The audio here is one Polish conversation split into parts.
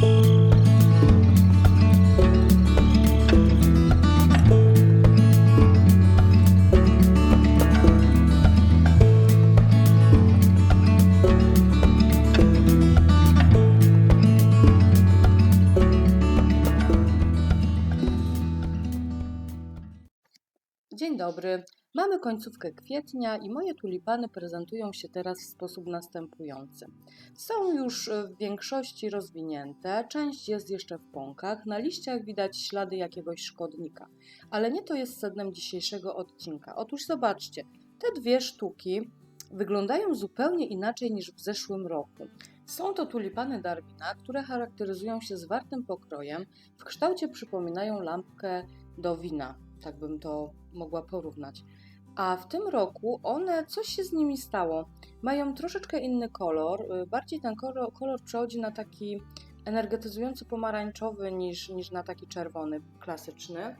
Dzień dobry. Mamy końcówkę kwietnia i moje tulipany prezentują się teraz w sposób następujący. Są już e, w większości rozwinięte, część jest jeszcze w pąkach, na liściach widać ślady jakiegoś szkodnika. Ale nie to jest sednem dzisiejszego odcinka. Otóż zobaczcie, te dwie sztuki wyglądają zupełnie inaczej niż w zeszłym roku. Są to tulipany Darwina, które charakteryzują się zwartym pokrojem, w kształcie przypominają lampkę do wina, tak bym to mogła porównać. A w tym roku one, coś się z nimi stało. Mają troszeczkę inny kolor, y, bardziej ten kolor, kolor przechodzi na taki energetyzujący pomarańczowy niż, niż na taki czerwony, klasyczny.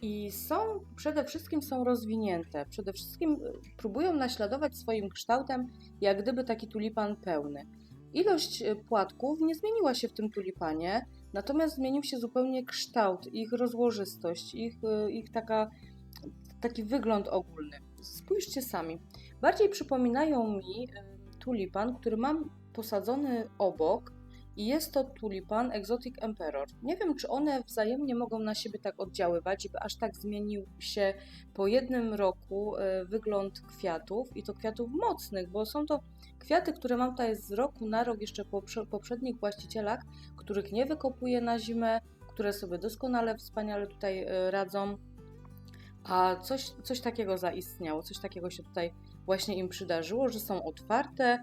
I są, przede wszystkim są rozwinięte. Przede wszystkim y, próbują naśladować swoim kształtem, jak gdyby taki tulipan pełny. Ilość y, płatków nie zmieniła się w tym tulipanie, natomiast zmienił się zupełnie kształt, ich rozłożystość, ich, ich taka, taki wygląd ogólny. Spójrzcie sami. Bardziej przypominają mi tulipan, który mam posadzony obok i jest to tulipan Exotic Emperor. Nie wiem, czy one wzajemnie mogą na siebie tak oddziaływać, żeby aż tak zmienił się po jednym roku y, wygląd kwiatów i to kwiatów mocnych, bo są to kwiaty, które mam tutaj z roku na rok jeszcze po prze- poprzednich właścicielach, których nie wykopuję na zimę, które sobie doskonale, wspaniale tutaj y, radzą. A coś, coś takiego zaistniało, coś takiego się tutaj właśnie im przydarzyło, że są otwarte.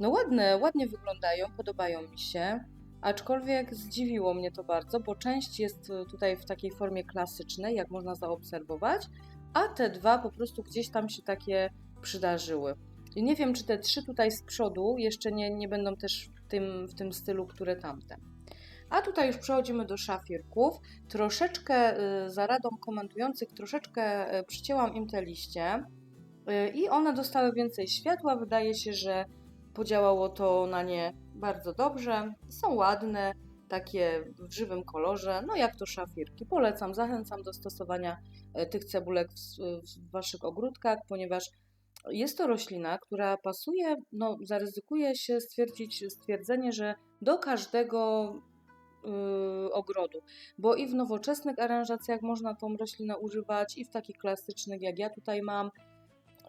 No ładne, ładnie wyglądają, podobają mi się. Aczkolwiek zdziwiło mnie to bardzo, bo część jest y, tutaj w takiej formie klasycznej, jak można zaobserwować, a te dwa po prostu gdzieś tam się takie przydarzyły. I nie wiem, czy te trzy tutaj z przodu jeszcze nie, nie będą też w tym, w tym stylu, które tamte. A tutaj już przechodzimy do szafirków. Troszeczkę y, za radą komentujących, troszeczkę y, przycięłam im te liście y, i one dostały więcej światła. Wydaje się, że podziałało to na nie bardzo dobrze. Są ładne, takie w żywym kolorze, no jak to szafirki. Polecam, zachęcam do stosowania tych cebulek w, w waszych ogródkach, ponieważ jest to roślina, która pasuje, no zaryzykuję się stwierdzić stwierdzenie, że do każdego yy, ogrodu, bo i w nowoczesnych aranżacjach można tą roślinę używać, i w takich klasycznych, jak ja tutaj mam,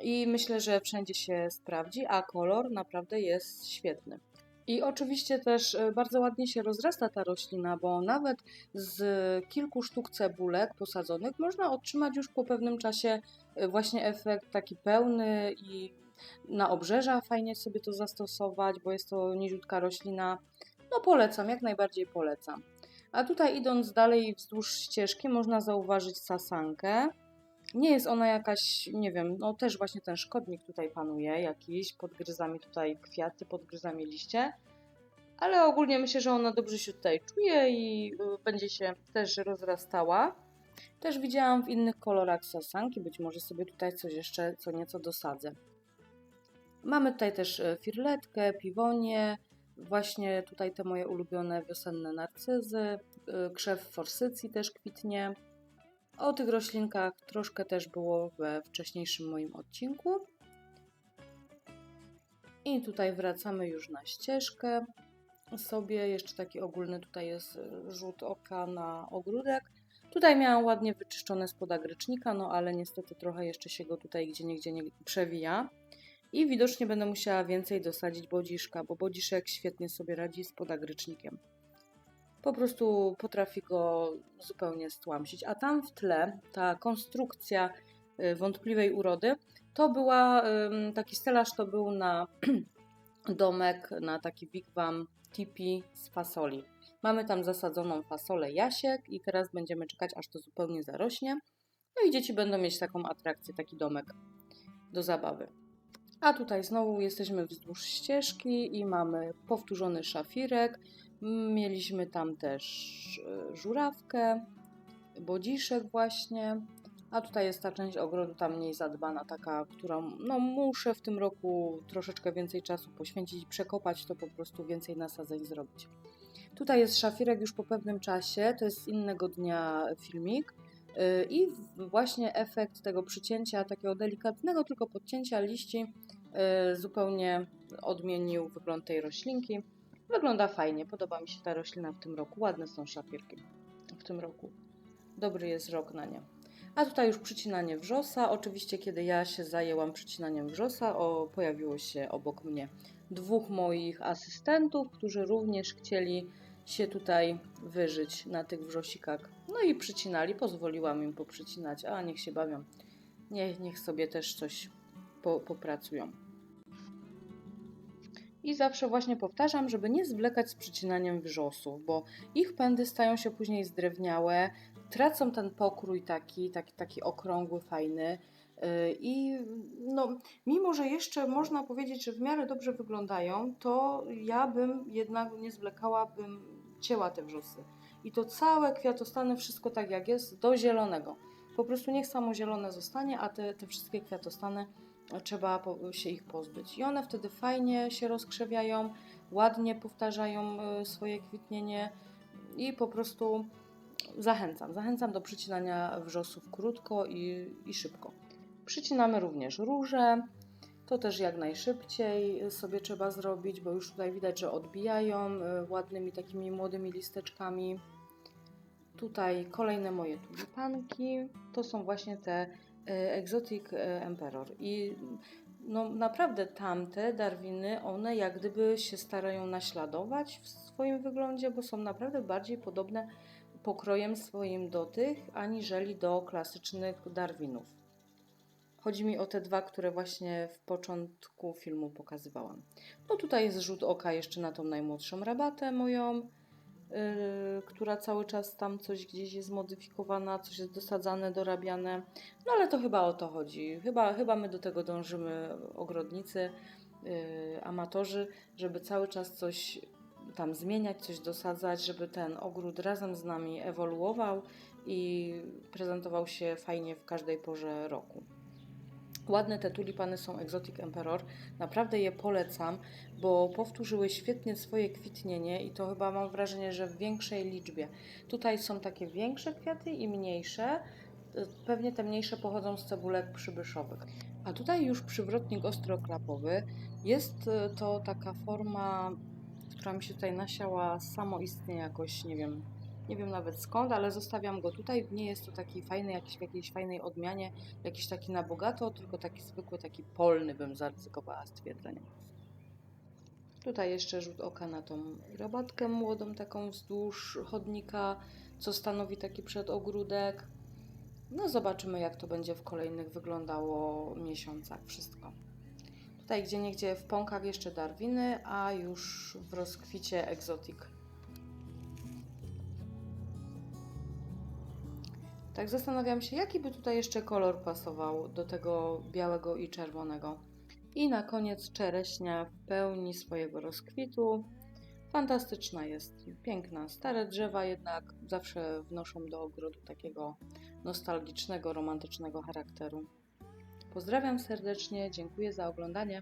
i myślę, że wszędzie się sprawdzi, a kolor naprawdę jest świetny. I oczywiście też y, bardzo ładnie się rozrasta ta roślina, bo nawet z kilku sztuk cebulek posadzonych można otrzymać już po pewnym czasie y, właśnie efekt taki pełny i na obrzeża fajnie sobie to zastosować, bo jest to niziutka roślina. No polecam, jak najbardziej polecam. A tutaj idąc dalej wzdłuż ścieżki można zauważyć sasankę. Nie jest ona jakaś, nie wiem, no też właśnie ten szkodnik tutaj panuje jakiś, podgryza mi tutaj kwiaty, podgryza mi liście, ale ogólnie myślę, że ona dobrze się tutaj czuje i y, będzie się też rozrastała. Też widziałam w innych kolorach sasanki, być może sobie tutaj coś jeszcze, co nieco dosadzę. Mamy tutaj też y, firletkę, piwonie, właśnie tutaj te moje ulubione wiosenne narcyzy, y, krzew forsycji też kwitnie. O tych roślinkach troszkę też było we wcześniejszym moim odcinku. I tutaj wracamy już na ścieżkę sobie. Jeszcze taki ogólny tutaj jest rzut oka na ogródek. Tutaj miałam ładnie wyczyszczone spod agrycznika, no ale niestety trochę jeszcze się go tutaj gdzie niegdzie nie przewija. I widocznie będę musiała więcej dosadzić bodziszka, bo bodziszek świetnie sobie radzi z podagrycznikiem. Po prostu potrafi go zupełnie stłamsić. A tam w tle ta konstrukcja y, wątpliwej urody to była taki stelaż, to był na domek, na taki wigwam tipi z fasoli. Mamy tam zasadzoną fasolę jasiek i teraz będziemy czekać, aż to zupełnie zarośnie. No i dzieci będą mieć taką atrakcję, taki domek do zabawy. A tutaj znowu jesteśmy wzdłuż ścieżki i mamy powtórzony szafirek. Mieliśmy tam też e, żurawkę, bodziszek właśnie. A tutaj jest ta część ogrodu tam mniej zadbana, taka, którą no, muszę w tym roku troszeczkę więcej czasu poświęcić przekopać, to po prostu więcej nasadzeń zrobić. Tutaj jest szafirek już po pewnym czasie, to jest z innego dnia filmik. Yy, I właśnie efekt tego przycięcia, takiego delikatnego tylko podcięcia liści, zupełnie odmienił wygląd tej roślinki. Wygląda fajnie, podoba mi się ta roślina w tym roku. Ładne są szafirki w tym roku. Dobry jest rok na nie. A tutaj już przycinanie wrzosa. Oczywiście, kiedy ja się zajęłam przycinaniem wrzosa, o, pojawiło się obok mnie dwóch moich asystentów, którzy również chcieli się tutaj wyżyć na tych wrzosikach. No i przycinali, pozwoliłam im poprzycinać, a niech się bawią. Niech, niech sobie też coś po, popracują. I zawsze właśnie powtarzam, żeby nie zwlekać z przycinaniem wrzosów, bo ich pędy stają się później zdrewniałe, tracą ten pokrój taki, taki, taki okrągły, fajny. Yy, I no, mimo, że jeszcze można powiedzieć, że w miarę dobrze wyglądają, to ja bym jednak nie zwlekała, bym cięła te wrzosy. I to całe kwiatostany, wszystko tak jak jest, do zielonego. Po prostu niech samo zielone zostanie, a te, te wszystkie kwiatostany trzeba się ich pozbyć. I one wtedy fajnie się rozkrzewiają, ładnie powtarzają y, swoje kwitnienie i po prostu zachęcam. Zachęcam do przycinania wrzosów krótko i, i szybko. Przycinamy również róże. To też jak najszybciej sobie trzeba zrobić, bo już tutaj widać, że odbijają y, ładnymi takimi młodymi listeczkami. Tutaj kolejne moje tulipanki. To są właśnie te Exotic e, Emperor. I no naprawdę tamte Darwiny, one jak gdyby się starają naśladować w swoim wyglądzie, bo są naprawdę bardziej podobne pokrojem swoim do tych, aniżeli do klasycznych Darwinów. Chodzi mi o te dwa, które właśnie w początku filmu pokazywałam. No tutaj jest rzut oka jeszcze na tą najmłodszą rabatę moją, która cały czas tam coś gdzieś jest modyfikowana, coś jest dosadzane, dorabiane. No ale to chyba o to chodzi. Chyba, chyba my do tego dążymy, ogrodnicy, yy, amatorzy, żeby cały czas coś tam zmieniać, coś dosadzać, żeby ten ogród razem z nami ewoluował i prezentował się fajnie w każdej porze roku. Ładne te tulipany są Exotic Emperor. Naprawdę je polecam, bo powtórzyły świetnie swoje kwitnienie i to chyba mam wrażenie, że w większej liczbie. Tutaj są takie większe kwiaty i mniejsze. Pewnie te mniejsze pochodzą z cebulek przybyszowych. A tutaj już przywrotnik ostroklapowy. Jest e, to taka forma, która mi się tutaj nasiała samoistnie jakoś, nie wiem, nie wiem nawet skąd, ale zostawiam go tutaj. Nie jest to taki fajny, jakiś w jakiejś fajnej odmianie, jakiś taki na bogato, tylko taki zwykły, taki polny bym zaryzykowała stwierdzenie. Tutaj jeszcze rzut oka na tą rabatkę młodą, taką wzdłuż chodnika, co stanowi taki przedogródek. No zobaczymy, jak to będzie w kolejnych wyglądało miesiącach wszystko. Tutaj gdzie niegdzie w pąkach jeszcze Darwiny, a już w rozkwicie egzotik. Tak zastanawiam się, jaki by tutaj jeszcze kolor pasował do tego białego i czerwonego. I na koniec czereśnia w pełni swojego rozkwitu. Fantastyczna jest, piękna. Stare drzewa jednak zawsze wnoszą do ogrodu takiego nostalgicznego, romantycznego charakteru. Pozdrawiam serdecznie, dziękuję za oglądanie.